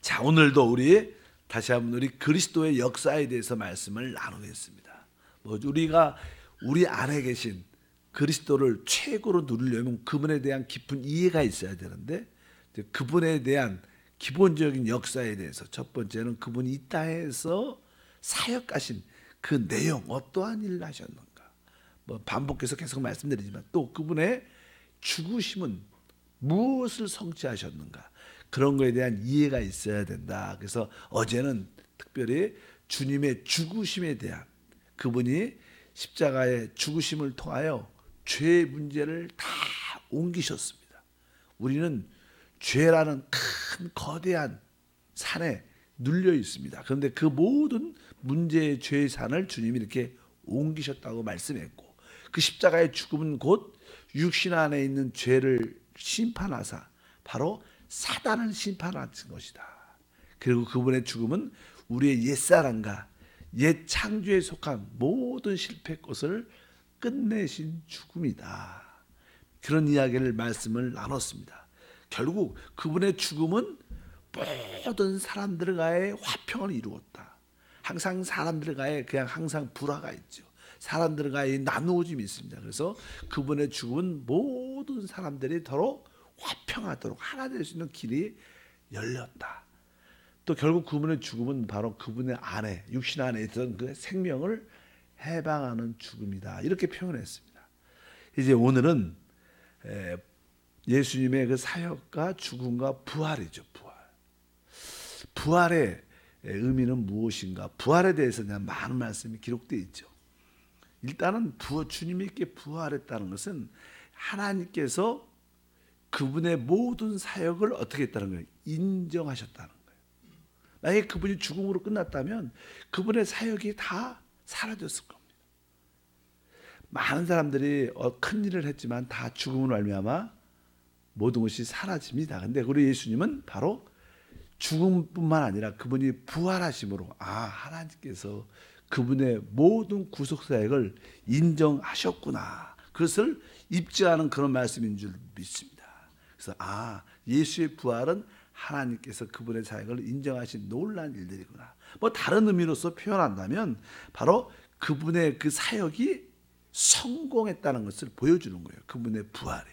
자, 오늘도 우리 다시 한번 우리 그리스도의 역사에 대해서 말씀을 나누겠습니다. 뭐 우리가 우리 안에 계신 그리스도를 최고로 누리려면 그분에 대한 깊은 이해가 있어야 되는데 그분에 대한 기본적인 역사에 대해서 첫 번째는 그분이 이 땅에서 사역하신 그 내용 어떠한 일을 하셨는가 뭐 반복해서 계속 말씀드리지만 또 그분의 죽으심은 무엇을 성취하셨는가 그런 거에 대한 이해가 있어야 된다. 그래서 어제는 특별히 주님의 죽으심에 대한 그분이 십자가의 죽으심을 통하여 죄 문제를 다 옮기셨습니다. 우리는 죄라는 큰 거대한 산에 눌려 있습니다. 그런데 그 모든 문제의 죄의 산을 주님이 이렇게 옮기셨다고 말씀했고 그 십자가의 죽음은 곧 육신 안에 있는 죄를 심판하사 바로 사단을 심판하신 것이다. 그리고 그분의 죽음은 우리의 옛사람과 옛 창조에 속한 모든 실패 것을 끝내신 죽음이다. 그런 이야기를 말씀을 나눴습니다. 결국 그분의 죽음은 모든 사람들과의 화평을 이루었다. 항상 사람들과의 그냥 항상 불화가 있죠. 사람들과의 나누어짐이 있습니다. 그래서 그분의 죽음은 모든 사람들이 더러 화평하도록 하나 될 수 있는 길이 열렸다. 또 결국 그분의 죽음은 바로 그분의 안에 육신 안에 있던 그 생명을 해방하는 죽음이다. 이렇게 표현했습니다. 이제 오늘은 예수님의 그 사역과 죽음과 부활이죠. 부활. 부활의 의미는 무엇인가? 부활에 대해서 많은 말씀이 기록되어 있죠. 일단은 부 주님께 부활했다는 것은 하나님께서 그분의 모든 사역을 어떻게 했다는 거예요? 인정하셨다는 거예요. 만약에 그분이 죽음으로 끝났다면 그분의 사역이 다 사라졌을 겁니다. 많은 사람들이 어, 큰 일을 했지만 다 죽음으로 말미암아 모든 것이 사라집니다. 근데 우리 예수님은 바로 죽음뿐만 아니라 그분이 부활하심으로 아 하나님께서 그분의 모든 구속 사역을 인정하셨구나. 그것을 입증하는 그런 말씀인 줄 믿습니다. 그래서 아 예수의 부활은 하나님께서 그분의 사역을 인정하신 놀란 일들이구나. 뭐 다른 의미로서 표현한다면 바로 그분의 그 사역이 성공했다는 것을 보여주는 거예요. 그분의 부활이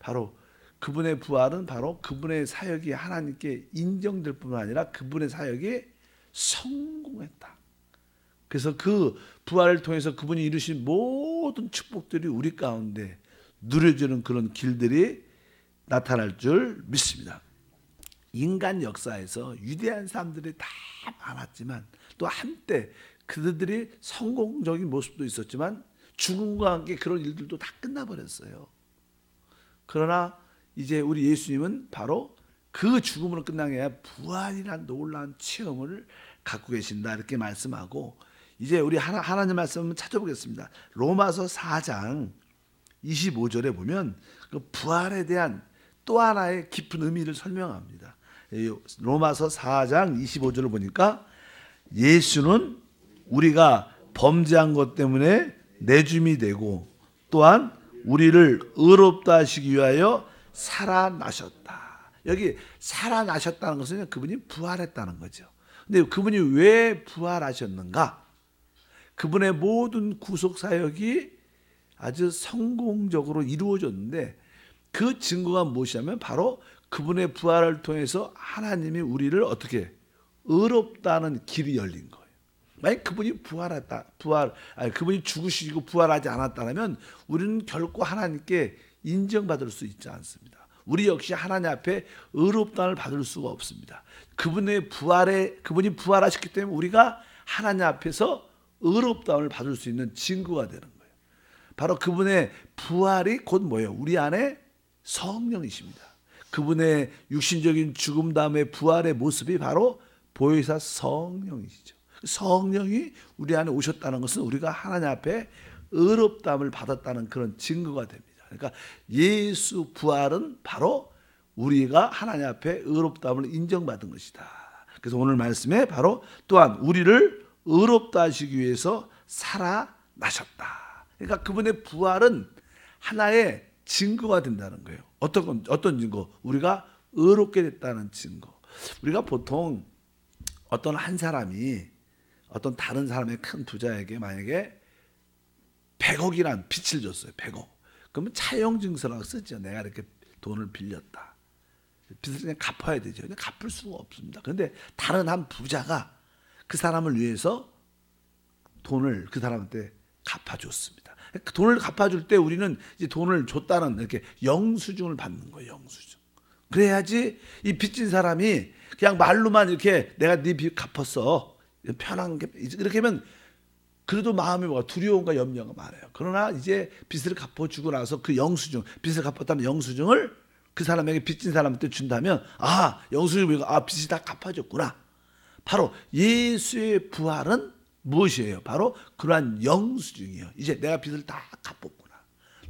바로 그분의 부활은 바로 그분의 사역이 하나님께 인정될 뿐만 아니라 그분의 사역이 성공했다. 그래서 그 부활을 통해서 그분이 이루신 모든 축복들이 우리 가운데 누려지는 그런 길들이 나타날 줄 믿습니다. 인간 역사에서 위대한 사람들이 다 많았지만 또 한때 그들이 성공적인 모습도 있었지만 죽음과 함께 그런 일들도 다 끝나버렸어요. 그러나 이제 우리 예수님은 바로 그 죽음으로 끝난 게 아니라 부활이란 놀라운 체험을 갖고 계신다 이렇게 말씀하고 이제 우리 하나, 하나님 말씀 찾아보겠습니다. 로마서 4장 25절에 보면 그 부활에 대한 또 하나의 깊은 의미를 설명합니다. 로마서 4장 25절을 보니까 예수는 우리가 범죄한 것 때문에 내줌이 되고 또한 우리를 의롭다 하시기 위하여 살아나셨다. 여기 살아나셨다는 것은 그분이 부활했다는 거죠. 근데 그분이 왜 부활하셨는가? 그분의 모든 구속 사역이 아주 성공적으로 이루어졌는데 그 증거가 무엇이냐면 바로 그분의 부활을 통해서 하나님이 우리를 어떻게 의롭다는 길이 열린 거예요. 만약 그분이 부활했다, 부활, 아니 그분이 죽으시고 부활하지 않았다면 우리는 결코 하나님께 인정받을 수 있지 않습니다. 우리 역시 하나님 앞에 의롭다를 받을 수가 없습니다. 그분의 부활에 그분이 부활하셨기 때문에 우리가 하나님 앞에서 의롭다움을 받을 수 있는 증거가 되는 거예요. 바로 그분의 부활이 곧 뭐예요? 우리 안에 성령이십니다. 그분의 육신적인 죽음 다음에 부활의 모습이 바로 보혜사 성령이시죠. 성령이 우리 안에 오셨다는 것은 우리가 하나님 앞에 의롭다함을 받았다는 그런 증거가 됩니다. 그러니까 예수 부활은 바로 우리가 하나님 앞에 의롭다함을 인정받은 것이다. 그래서 오늘 말씀에 바로 또한 우리를 의롭다 하시기 위해서 살아나셨다. 그러니까 그분의 부활은 하나의 증거가 된다는 거예요. 어떤 어떤 증거? 우리가 의롭게 됐다는 증거. 우리가 보통 어떤 한 사람이 어떤 다른 사람의 큰 부자에게 만약에 100억이란 빚을 줬어요. 100억. 그러면 차용 증서라고 쓰죠. 내가 이렇게 돈을 빌렸다. 빚을 그냥 갚아야 되죠. 근데 갚을 수가 없습니다. 그런데 다른 한 부자가 그 사람을 위해서 돈을 그 사람한테 갚아줬습니다. 그 돈을 갚아줄 때 우리는 이제 돈을 줬다는 이렇게 영수증을 받는 거예요. 영수증. 그래야지 이 빚진 사람이 그냥 말로만 이렇게 내가 네 빚 갚았어. 편한 게 이렇게 하면 그래도 마음이 뭐가 두려움과 염려가 많아요. 그러나 이제 빚을 갚아주고 나서 그 영수증, 빚을 갚았다는 영수증을 그 사람에게 빚진 사람한테 준다면 아 영수증이 아 빚이 다 갚아졌구나. 바로 예수의 부활은 무엇이에요? 바로 그러한 영수증이요. 이제 내가 빚을 다 갚았구나.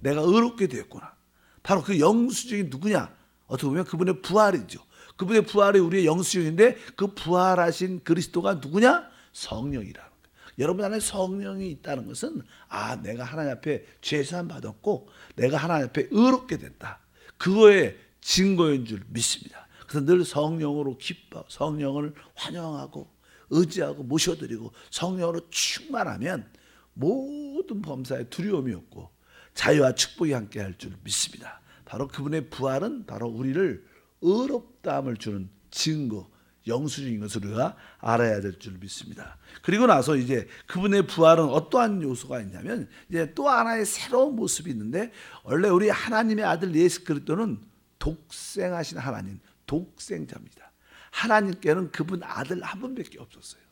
내가 의롭게 됐구나. 바로 그 영수증이 누구냐? 어떻게 보면 그분의 부활이죠. 그분의 부활이 우리의 영수증인데 그 부활하신 그리스도가 누구냐? 성령이라는 거예요. 여러분 안에 성령이 있다는 것은 아 내가 하나님 앞에 죄사함 받았고 내가 하나님 앞에 의롭게 됐다. 그거의 증거인 줄 믿습니다. 그래서 늘 성령으로 기뻐 성령을 환영하고 의지하고 모셔드리고 성령으로 충만하면 모든 범사에 두려움이 없고 자유와 축복이 함께 할 줄 믿습니다. 바로 그분의 부활은 바로 우리를 의롭다함을 주는 증거, 영수증인 것을 우리가 알아야 될 줄 믿습니다. 그리고 나서 이제 그분의 부활은 어떠한 요소가 있냐면 이제 또 하나의 새로운 모습이 있는데 원래 우리 하나님의 아들 예수 그리스도는 독생하신 하나님, 독생자입니다. 하나님께는 그분 아들 한 분밖에 없었어요.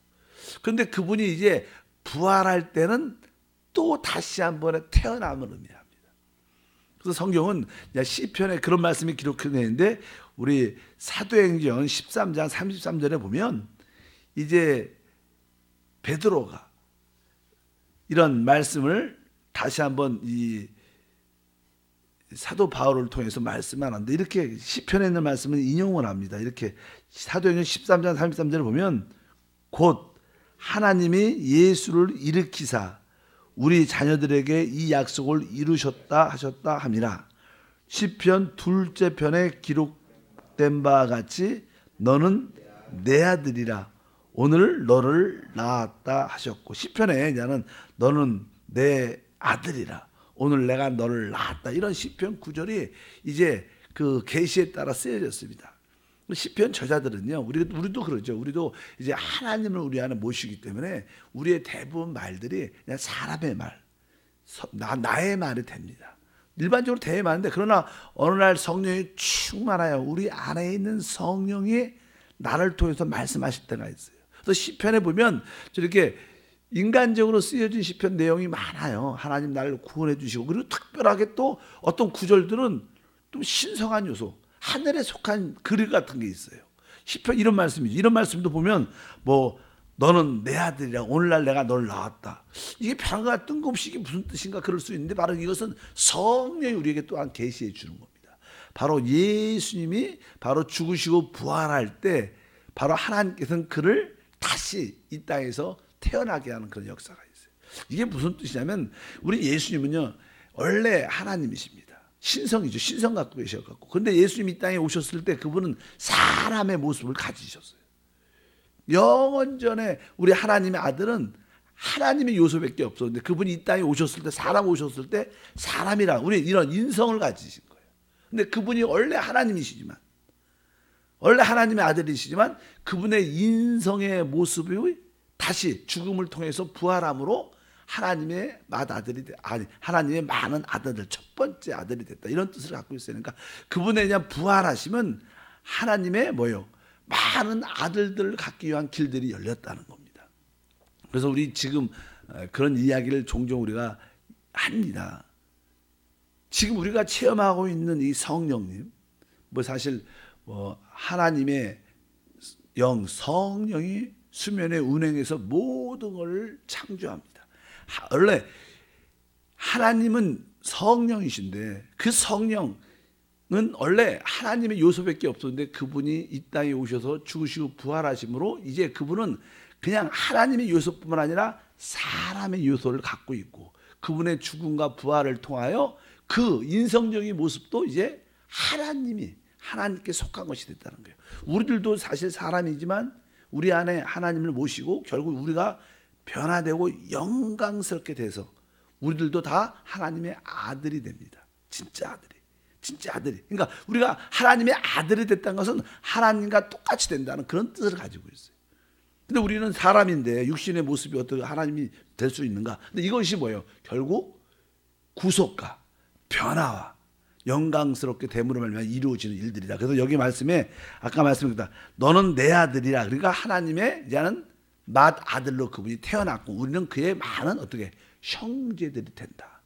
그런데 그분이 이제 부활할 때는 또 다시 한 번에 태어남을 의미합니다. 그래서 성경은 시편에 그런 말씀이 기록되어 있는데 우리 사도행전 13장 33절에 보면 이제 베드로가 이런 말씀을 다시 한번 이 사도 바울을 통해서 말씀하는데 이렇게 시편에 있는 말씀은 인용을 합니다. 이렇게 사도행전 13장 33절을 보면 곧 하나님이 예수를 일으키사 우리 자녀들에게 이 약속을 이루셨다 하셨다 함이라. 시편 둘째 편에 기록된 바와 같이 너는 내 아들이라 오늘 너를 낳았다 하셨고 시편에 나는 너는 내 아들이라 오늘 내가 너를 낳았다 이런 시편 구절이 이제 그 계시에 따라 쓰여졌습니다. 시편 저자들은요, 우리 우리도 그러죠. 우리도 이제 하나님을 우리 안에 모시기 때문에 우리의 대부분 말들이 그냥 사람의 말, 나 나의 말이 됩니다. 일반적으로 대의 말인데 그러나 어느 날 성령이 충만하여 우리 안에 있는 성령이 나를 통해서 말씀하실 때가 있어요. 그래서 시편에 보면 저렇게 인간적으로 쓰여진 시편 내용이 많아요. 하나님 나를 구원해 주시고 그리고 특별하게 또 어떤 구절들은 좀 신성한 요소, 하늘에 속한 글 같은 게 있어요. 시편 이런 말씀이죠. 이런 말씀도 보면 뭐 너는 내 아들이라 오늘날 내가 널 낳았다. 이게 별거 뜬금없이 이게 무슨 뜻인가 그럴 수 있는데 바로 이것은 성령이 우리에게 또한 계시해 주는 겁니다. 바로 예수님이 바로 죽으시고 부활할 때 바로 하나님께서는 그를 다시 이 땅에서 태어나게 하는 그런 역사가 있어요. 이게 무슨 뜻이냐면 우리 예수님은요 원래 하나님이십니다. 신성이죠. 신성 갖고 계셔갖고. 근데 예수님 이 땅에 오셨을 때 그분은 사람의 모습을 가지셨어요. 영원 전에 우리 하나님의 아들은 하나님의 요소밖에 없었는데 그분이 이 땅에 오셨을 때 사람 오셨을 때 사람이라 우리 이런 인성을 가지신 거예요. 근데 그분이 원래 하나님이시지만 원래 하나님의 아들이시지만 그분의 인성의 모습이 다시 죽음을 통해서 부활함으로 하나님의 맏아들이 아니 하나님의 많은 아들들 첫 번째 아들이 됐다 이런 뜻을 갖고 있으니까 그분의 그냥 부활하시면 하나님의 뭐요 많은 아들들을 갖기 위한 길들이 열렸다는 겁니다. 그래서 우리 지금 어, 그런 이야기를 종종 우리가 합니다. 지금 우리가 체험하고 있는 이 성령님, 뭐 사실 뭐 하나님의 영 성령이 수면에 운행해서 모든 걸 창조합니다. 원래 하나님은 성령이신데 그 성령은 원래 하나님의 요소밖에 없었는데 그분이 이 땅에 오셔서 죽으시고 부활하심으로 이제 그분은 그냥 하나님의 요소뿐만 아니라 사람의 요소를 갖고 있고 그분의 죽음과 부활을 통하여 그 인성적인 모습도 이제 하나님이 하나님께 속한 것이 됐다는 거예요. 우리들도 사실 사람이지만 우리 안에 하나님을 모시고 결국 우리가 변화되고 영광스럽게 돼서 우리들도 다 하나님의 아들이 됩니다. 진짜 아들이. 진짜 아들이. 그러니까 우리가 하나님의 아들이 됐다는 것은 하나님과 똑같이 된다는 그런 뜻을 가지고 있어요. 근데 우리는 사람인데 육신의 모습이 어떻게 하나님이 될 수 있는가? 근데 이것이 뭐예요? 결국 구속과 변화와 영광스럽게 됨으로 말미암아 이루어지는 일들이다. 그래서 여기 말씀에 아까 말씀드렸다. 너는 내 아들이라. 그러니까 하나님의 이제는 맏 아들로 그분이 태어났고 우리는 그의 많은 어떻게 형제들이 된다.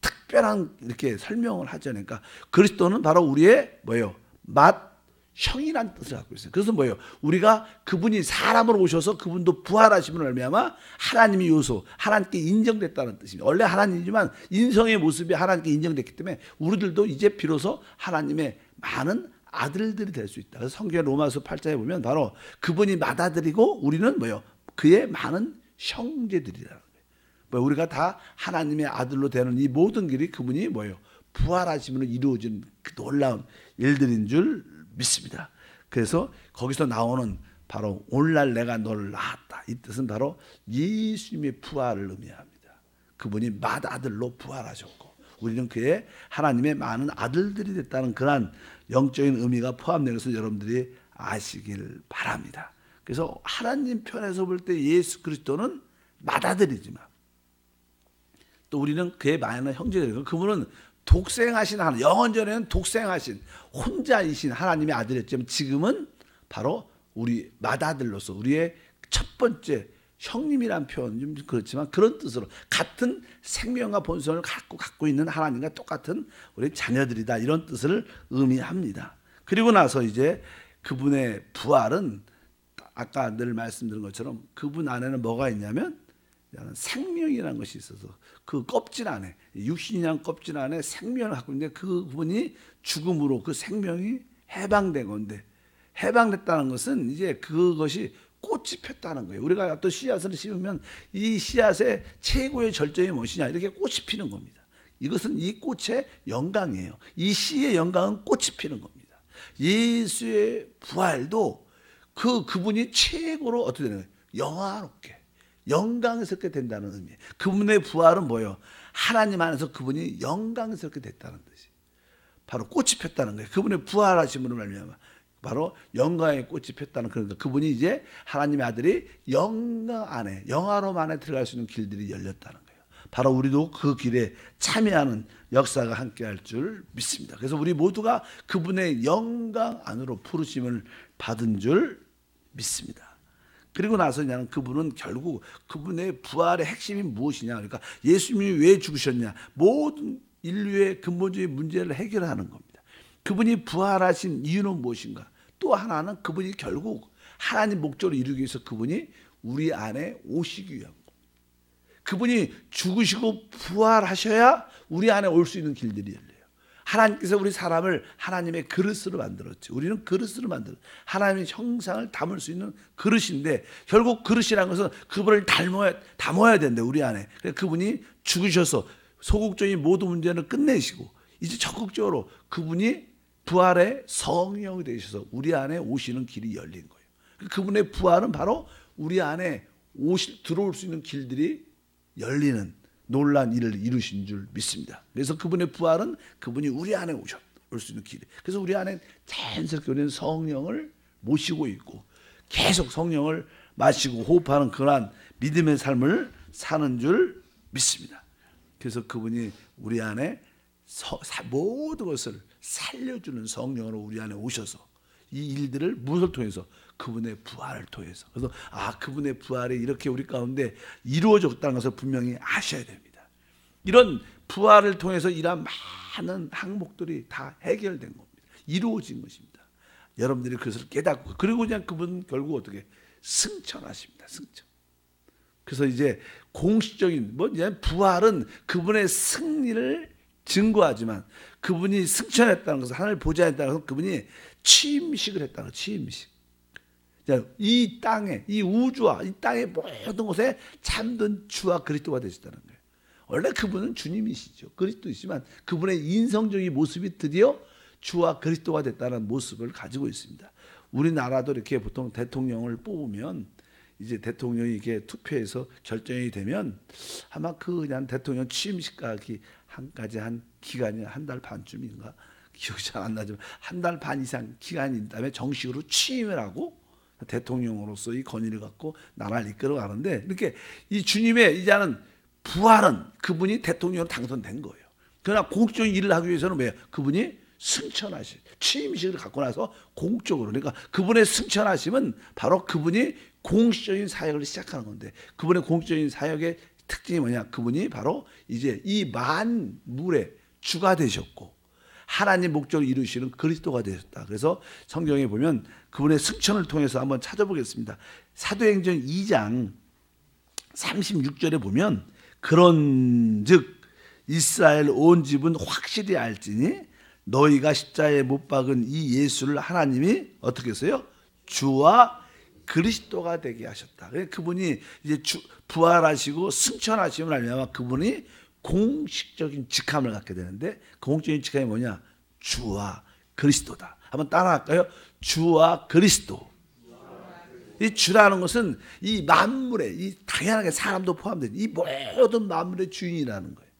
특별한 이렇게 설명을 하죠. 그러니까 그리스도는 바로 우리의 뭐예요? 맏 형이란 뜻을 갖고 있어요. 그래서 뭐예요? 우리가 그분이 사람으로 오셔서 그분도 부활하심을 말미암아 하나님의 요소, 하나님께 인정됐다는 뜻입니다. 원래 하나님이지만 인성의 모습이 하나님께 인정됐기 때문에 우리들도 이제 비로소 하나님의 많은 아들들이 될 수 있다. 그래서 성경 로마서 8장에 보면 바로 그분이 맏아들이고 우리는 뭐예요? 그의 많은 형제들이라는 거예요. 뭐 우리가 다 하나님의 아들로 되는 이 모든 길이 그분이 뭐예요? 부활하심으로 이루어진 그 놀라운 일들인 줄 믿습니다. 그래서 거기서 나오는 바로 오늘날 내가 너를 낳았다. 이 뜻은 바로 예수님의 부활을 의미합니다. 그분이 맏아들로 부활하셨고 우리는 그의 하나님의 많은 아들들이 됐다는 그러한 영적인 의미가 것을 여러분들이 아시길 바랍니다. 그래서 하나님 편에서 볼 때 예수 그리스도는 맏아들이지만 또 우리는 그의 많은 형제들이고 그분은 독생하신 하나님, 영원전에는 독생하신 혼자이신 하나님의 아들이었지만 지금은 바로 우리 맏아들로서 우리의 첫 번째 형님이란 표현 좀 그렇지만 그런 뜻으로 같은 생명과 본성을 갖고 갖고 있는 하나님과 똑같은 우리 자녀들이다 이런 뜻을 의미합니다. 그리고 나서 이제 그분의 부활은 아까 늘 말씀드린 것처럼 그분 안에는 뭐가 있냐면 생명이라는 것이 있어서 그 껍질 안에 육신이란 껍질 안에 생명을 갖고 있는데 그분이 죽음으로 그 생명이 해방된 건데 해방됐다는 것은 이제 그것이 꽃이 폈다는 거예요. 우리가 어떤 씨앗을 심으면 이 씨앗의 최고의 절정이 무엇이냐 이렇게 꽃이 피는 겁니다. 이것은 이 꽃의 영광이에요. 이 씨의 영광은 꽃이 피는 겁니다. 예수의 부활도 그 그분이 최고로 어떻게 되는 거예요? 영화롭게 영광스럽게 된다는 의미. 그분의 부활은 뭐예요? 하나님 안에서 그분이 영광스럽게 됐다는 뜻이. 바로 꽃이 폈다는 거예요. 그분의 부활하심으로 말미암아 바로 영광의 꽃이 폈다는 그러니까 그분이 이제 하나님의 아들이 영광 안에 영화로움 안에 들어갈 수 있는 길들이 열렸다는 거예요. 바로 우리도 그 길에 참여하는 역사가 함께할 줄 믿습니다. 그래서 우리 모두가 그분의 영광 안으로 부르심을 받은 줄 믿습니다. 그리고 나서 그냥 그분은 결국 그분의 부활의 핵심이 무엇이냐. 그러니까 예수님이 왜 죽으셨냐. 모든 인류의 근본적인 문제를 해결하는 겁니다. 그분이 부활하신 이유는 무엇인가. 또 하나는 그분이 결국 하나님 목적을 이루기 위해서 그분이 우리 안에 오시기 위한 겁니다. 그분이 죽으시고 부활하셔야 우리 안에 올 수 있는 길들이 열려요. 하나님께서 우리 사람을 하나님의 그릇으로 만들었죠. 우리는 그릇으로 만들. 하나님의 형상을 담을 수 있는 그릇인데 결국 그릇이라는 것은 그분을 닮아야 담아야 된대 우리 안에. 그분이 죽으셔서 소극적인 모든 문제를 끝내시고 이제 적극적으로 그분이 부활의 성령이 되셔서 우리 안에 오시는 길이 열린 거예요. 그분의 부활은 바로 우리 안에 오실 들어올 수 있는 길들이 열리는 놀란 일을 이루신 줄 믿습니다. 그래서 그분의 부활은 그분이 우리 안에 오셨 올수 있는 길. 그래서 우리 안에 자연스럽게 우리는 성령을 모시고 있고 계속 성령을 마시고 호흡하는 그러한 믿음의 삶을 사는 줄 믿습니다. 그래서 그분이 우리 안에 서, 모든 것을 살려주는 성령으로 우리 안에 오셔서 이 일들을 무엇을 통해서 그분의 부활을 통해서 그래서 아 그분의 부활이 이렇게 우리 가운데 이루어졌다는 것을 분명히 아셔야 됩니다. 이런 부활을 통해서 이러한 많은 항목들이 다 해결된 겁니다. 이루어진 것입니다. 여러분들이 그것을 깨닫고 그리고 그냥 그분 결국 어떻게 승천하십니다. 승천. 그래서 이제 공식적인 뭐 이제 부활은 그분의 승리를 증거하지만 그분이 승천했다는 것은 하나님을 보좌했다는 것은 그분이 취임식을 했다는 거 취임식. 이 땅에 이 우주와 이 땅의 모든 곳에 참된 주와 그리스도가 되셨다는 거예요. 원래 그분은 주님이시죠. 그리스도이지만 그분의 인성적인 모습이 드디어 주와 그리스도가 됐다는 모습을 가지고 있습니다. 우리나라도 이렇게 보통 대통령을 뽑으면 이제 대통령이 이게 투표해서 결정이 되면 아마 그 그냥 대통령 취임식까지 한까지 한 기간이 한 달 반쯤인가 기억이 잘 안 나지만 한 달 반 이상 기간이 다음에 정식으로 취임을 하고 대통령으로서 이 권위를 갖고 나라를 이끌어 가는데 이렇게 이 주님의 이제는 부활은 그분이 대통령 당선된 거예요. 그러나 공적인 일을 하기 위해서는 뭐예요? 그분이 승천하시 취임식을 갖고 나서 공적으로 그러니까 그분의 승천하심은 바로 그분이 공식적인 사역을 시작하는 건데 그분의 공식적인 사역의 특징이 뭐냐? 그분이 바로 이제 이 만물의 주가 되셨고 하나님 목적을 이루시는 그리스도가 되셨다. 그래서 성경에 보면 그분의 승천을 통해서 한번 찾아보겠습니다. 사도행전 2장 36절에 보면 그런즉 이스라엘 온 집은 확실히 알지니 너희가 십자에 못 박은 이 예수를 하나님이 어떻게 했어요? 주와 그리스도가 되게 하셨다. 그분이 이제 주, 부활하시고 승천하시면 알면 그분이 공식적인 직함을 갖게 되는데 그 공식적인 직함이 뭐냐? 주와 그리스도다. 한번 따라할까요? 주와 그리스도. 이 주라는 것은 이 만물의 이 당연하게 사람도 포함된 이 모든 만물의 주인이라는 거예요.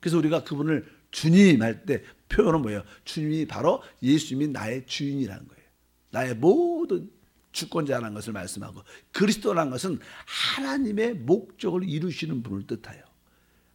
그래서 우리가 그분을 주님 할 때 표현은 뭐예요? 주님이 바로 예수님이 나의 주인이라는 거예요. 나의 모든 주권자라는 것을 말씀하고 그리스도라는 것은 하나님의 목적을 이루시는 분을 뜻하여.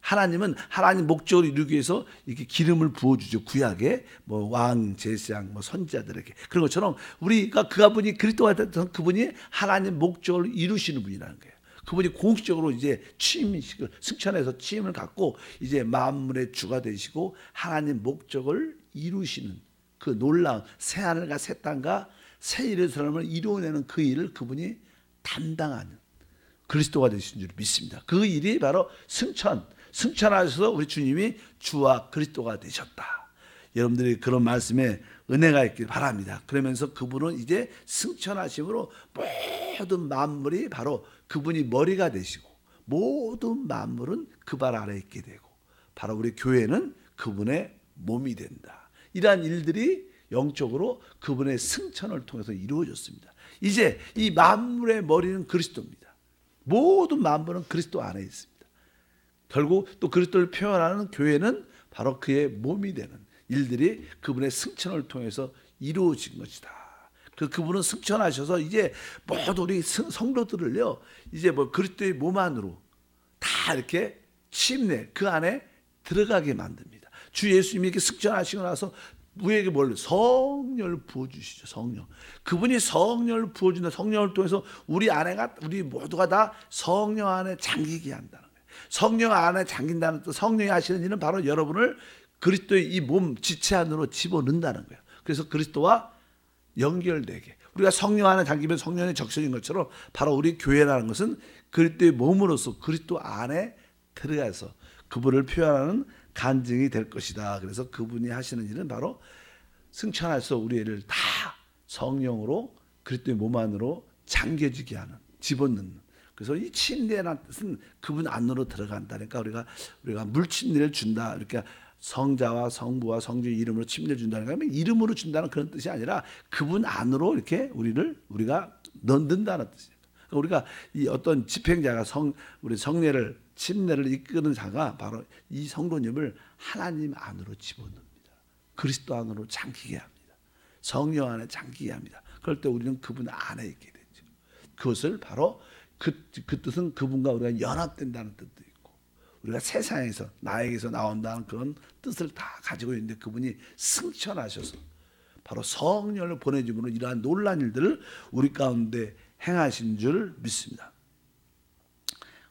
하나님은 하나님 목적을 이루기 위해서 이렇게 기름을 부어주죠. 구약에 뭐 왕, 제사장, 뭐 선지자들에게 그런 것처럼 우리가 그분이 그리스도가 됐던 그분이 하나님 목적을 이루시는 분이라는 거예요. 그분이 공식적으로 이제 취임식을 승천해서 취임을 갖고 이제 만물의 주가 되시고 하나님 목적을 이루시는 그 놀라운 새 하늘과 새 땅과 새 사람을 이루어내는 그 일을 그분이 담당하는 그리스도가 되신 줄 믿습니다. 그 일이 바로 승천, 승천하셔서 우리 주님이 주와 그리스도가 되셨다. 여러분들이 그런 말씀에 은혜가 있길 바랍니다. 그러면서 그분은 이제 승천하심으로 모든 만물이 바로 그분이 머리가 되시고 모든 만물은 그 발 아래 있게 되고 바로 우리 교회는 그분의 몸이 된다. 이러한 일들이 영적으로 그분의 승천을 통해서 이루어졌습니다. 이제 이 만물의 머리는 그리스도입니다. 모든 만물은 그리스도 안에 있습니다. 결국 또 그리스도를 표현하는 교회는 바로 그의 몸이 되는 일들이 그분의 승천을 통해서 이루어진 것이다. 그 그분은 승천하셔서 이제 모두 우리 성도들을요 이제 뭐 그리스도의 몸 안으로 다 이렇게 침례 그 안에 들어가게 만듭니다. 주 예수님이 이렇게 승천하시고 나서 우리에게 뭘 성령을 부어주시죠 성령. 그분이 성령을 부어준다. 성령을 통해서 우리 안에가 우리 모두가 다 성령 안에 잠기게 한다는 거예요. 성령 안에 잠긴다는 뜻. 성령이 하시는 일은 바로 여러분을 그리스도의 이 몸 지체 안으로 집어넣는다는 거예요. 그래서 그리스도와 연결되게. 우리가 성령 안에 잠기면 성령의 적셔진 것처럼 바로 우리 교회라는 것은 그리스도의 몸으로서 그리스도 안에 들어가서 그분을 표현하는 간증이 될 것이다. 그래서 그분이 하시는 일은 바로 승천해서 우리를 다 성령으로 그리스도의 몸 안으로 잠겨지게 하는 집어넣는. 그래서 이 침례라는 뜻은 그분 안으로 들어간다니까 우리가 우리가 물침례를 준다. 이렇게 성자와 성부와 성주 이름으로 침례 준다는 거 이름으로 준다는 그런 뜻이 아니라 그분 안으로 이렇게 우리를 우리가 넣는다는 뜻이에요. 그러니까 우리가 이 어떤 집행자가 성 우리 성례를 침례를 이끄는 자가 바로 이 성도님을 하나님 안으로 집어넣습니다. 그리스도 안으로 잠기게 합니다. 성령 안에 잠기게 합니다. 그럴 때 우리는 그분 안에 있게 되죠. 그것을 바로 그, 그 뜻은 그분과 우리가 연합된다는 뜻도 있고 우리가 세상에서 나에게서 나온다는 그런 뜻을 다 가지고 있는데 그분이 승천하셔서 바로 성령을 보내줌으로 이러한 놀란 일들을 우리 가운데 행하신 줄 믿습니다.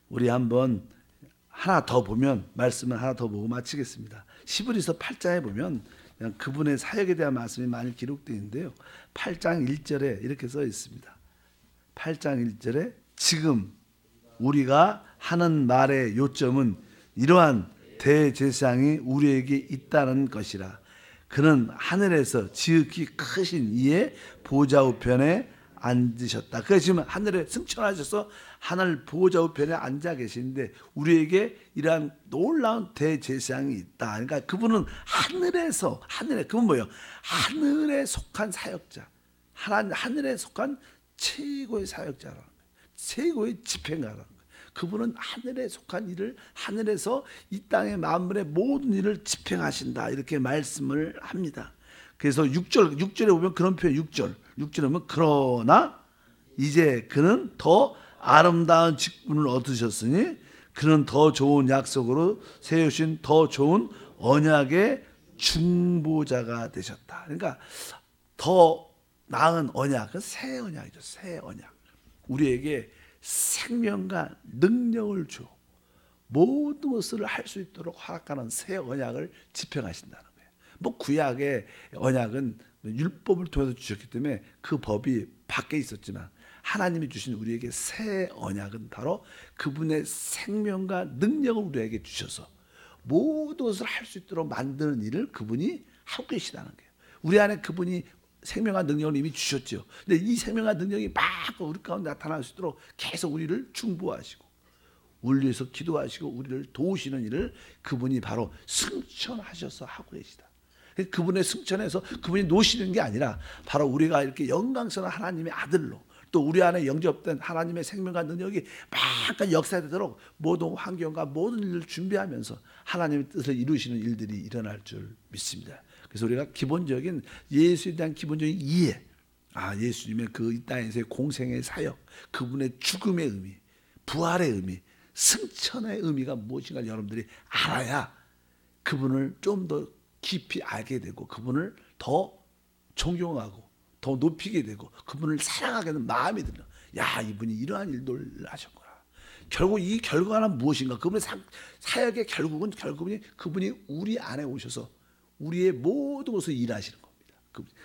우리 한번 하나 더 보면 말씀을 하나 더 보고 마치겠습니다. 시브리서 8장에 보면 그분의 사역에 대한 말씀이 많이 기록되어 있는데요. 8장 1절에 이렇게 써 있습니다. 8장 1절에 지금 우리가 하는 말의 요점은 이러한 대제사장이 우리에게 있다는 것이라. 그는 하늘에서 지극히 크신 이의 보좌 우편에 앉으셨다. 그래서 지금 하늘에 승천하셔서 하늘 보호자 우편에 앉아 계시는데 우리에게 이러한 놀라운 대제사장이 있다. 그러니까 그분은 하늘에서 하늘에 그분 뭐예요? 하늘에 속한 사역자. 하나 하늘에 속한 최고의 사역자라는 거예요. 최고의 집행가라는 거예요. 그분은 하늘에 속한 일을 하늘에서 이 땅의 만물의 모든 일을 집행하신다. 이렇게 말씀을 합니다. 그래서 6절 6절에 보면 그런 표현 6절. 6절에 보면 그러나 이제 그는 더 아름다운 직분을 얻으셨으니 그는 더 좋은 약속으로 세우신 더 좋은 언약의 중보자가 되셨다. 그러니까 더 나은 언약, 새 언약이죠. 새 언약. 우리에게 생명과 능력을 줘 모든 것을 할 수 있도록 허락하는 새 언약을 집행하신다는 거예요. 뭐 구약의 언약은 율법을 통해서 주셨기 때문에 그 법이 밖에 있었지만 하나님이 주신 우리에게 새 언약은 바로 그분의 생명과 능력을 우리에게 주셔서 모든 것을 할 수 있도록 만드는 일을 그분이 하고 계시다는 거예요. 우리 안에 그분이 생명과 능력을 이미 주셨죠. 근데 이 생명과 능력이 막 우리 가운데 나타날 수 있도록 계속 우리를 중보하시고 우리 위해서 기도하시고 우리를 도우시는 일을 그분이 바로 승천하셔서 하고 계시다. 그분의 승천에서 그분이 노시는 게 아니라 바로 우리가 이렇게 영광스러운 하나님의 아들로 또 우리 안에 영접된 하나님의 생명과 능력이 막 역사되도록 모든 환경과 모든 일을 준비하면서 하나님의 뜻을 이루시는 일들이 일어날 줄 믿습니다. 그래서 우리가 기본적인 예수에 대한 기본적인 이해, 아 예수님의 그 이 땅에서의 공생의 사역, 그분의 죽음의 의미, 부활의 의미, 승천의 의미가 무엇인가 여러분들이 알아야 그분을 좀 더 깊이 알게 되고 그분을 더 존경하고 더 높이게 되고 그분을 사랑하게 되는 마음이 들어. 야 이분이 이러한 일들을 하셨구나. 결국 이 결과는 무엇인가? 그분의 사, 사역의 결국은 결국은 그분이 우리 안에 오셔서 우리의 모든 것을 일하시는 겁니다.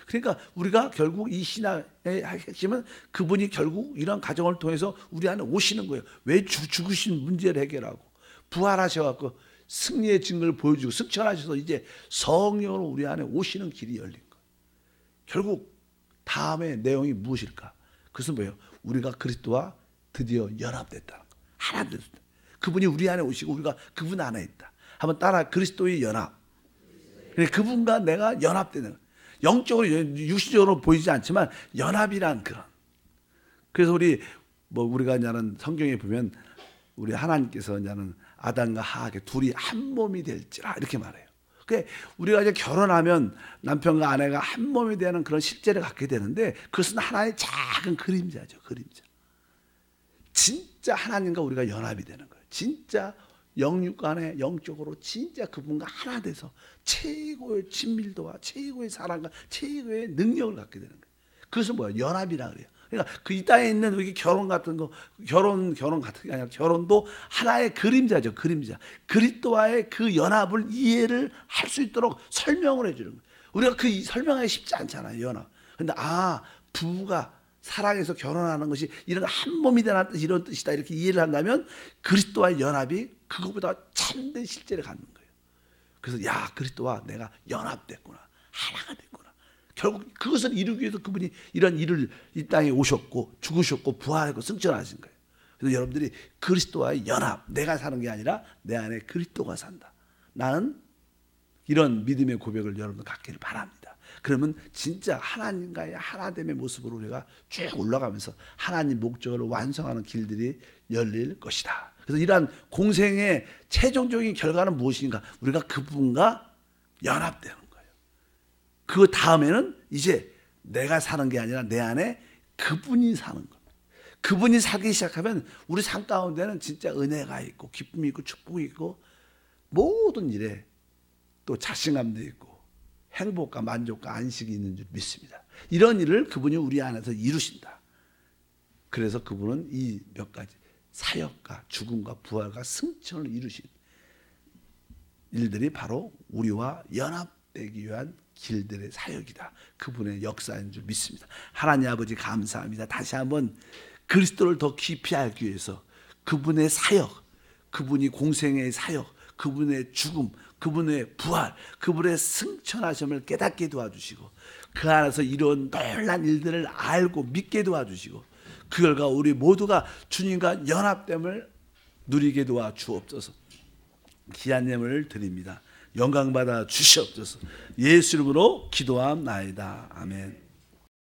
그러니까 우리가 결국 이 신앙의 핵심은 그분이 결국 이런 가정을 통해서 우리 안에 오시는 거예요. 왜 죽으신 문제를 해결하고 부활하셔갖고 승리의 증거를 보여주고 승천하셔서 이제 성령으로 우리 안에 오시는 길이 열린 거예요. 결국 다음의 내용이 무엇일까? 그것은 뭐예요? 우리가 그리스도와 드디어 연합됐다는 거. 하나 됐다. 그분이 우리 안에 오시고 우리가 그분 안에 있다. 한번 따라 그리스도의 연합. 그분과 내가 연합되는 영적으로 육신적으로 보이지 않지만 연합이란 그런. 그래서 우리 뭐 우리가 이제는 성경에 보면 우리 하나님께서 이제는 아담과 하하게 둘이 한 몸이 될지라 이렇게 말해요. 그 우리가 이제 결혼하면 남편과 아내가 한 몸이 되는 그런 실제를 갖게 되는데 그것은 하나의 작은 그림자죠. 그림자. 진짜 하나님과 우리가 연합이 되는 거예요. 진짜 영육 간에 영적으로 진짜 그분과 하나 돼서 최고의 친밀도와 최고의 사랑과 최고의 능력을 갖게 되는 거예요. 그것은 뭐야? 연합이라 그래요. 그러니까 그이 땅에 있는 우리 결혼 같은 거 결혼 결혼 같은 게 아니라 결혼도 하나의 그림자죠. 그림자. 그리스도와의 그 연합을 이해를 할 수 있도록 설명을 해 주는 거예요. 우리가 그 설명하기 쉽지 않잖아요. 연합. 근데 아, 부부가 사랑해서 결혼하는 것이 이런 한 몸이 되는 뜻 이런 뜻이다 이렇게 이해를 한다면 그리스도와의 연합이 그것보다 참된 실제를 갖는 거예요. 그래서 야 그리스도와 내가 연합됐구나 하나가 됐구나. 결국 그것을 이루기 위해서 그분이 이런 일을 이 땅에 오셨고 죽으셨고 부활하고 승천하신 거예요. 그래서 여러분들이 그리스도와의 연합 내가 사는 게 아니라 내 안에 그리스도가 산다. 나는 이런 믿음의 고백을 여러분 갖기를 바랍니다. 그러면 진짜 하나님과의 하나됨의 모습으로 우리가 쭉 올라가면서 하나님 목적을 완성하는 길들이 열릴 것이다. 그래서 이러한 공생의 최종적인 결과는 무엇인가? 우리가 그분과 연합되는. 그 다음에는 이제 내가 사는 게 아니라 내 안에 그분이 사는 겁니다. 그분이 살기 시작하면 우리 삶 가운데는 진짜 은혜가 있고 기쁨이 있고 축복이 있고 모든 일에 또 자신감도 있고 행복과 만족과 안식이 있는 줄 믿습니다. 이런 일을 그분이 우리 안에서 이루신다. 그래서 그분은 이 몇 가지 사역과 죽음과 부활과 승천을 이루신 일들이 바로 우리와 연합되기 위한 길들의 사역이다. 그분의 역사인 줄 믿습니다. 하나님 아버지 감사합니다. 다시 한번 그리스도를 더 깊이 알기 위해서 그분의 사역, 그분이 공생의 사역, 그분의 죽음, 그분의 부활, 그분의 승천하심을 깨닫게 도와주시고 그 안에서 이런 놀란 일들을 알고 믿게 도와주시고 그 결과 우리 모두가 주님과 연합됨을 누리게 도와 주옵소서. 예물을 드립니다. 영광 받아 주시옵소서. 예수 이름으로 기도함나이다. 아멘.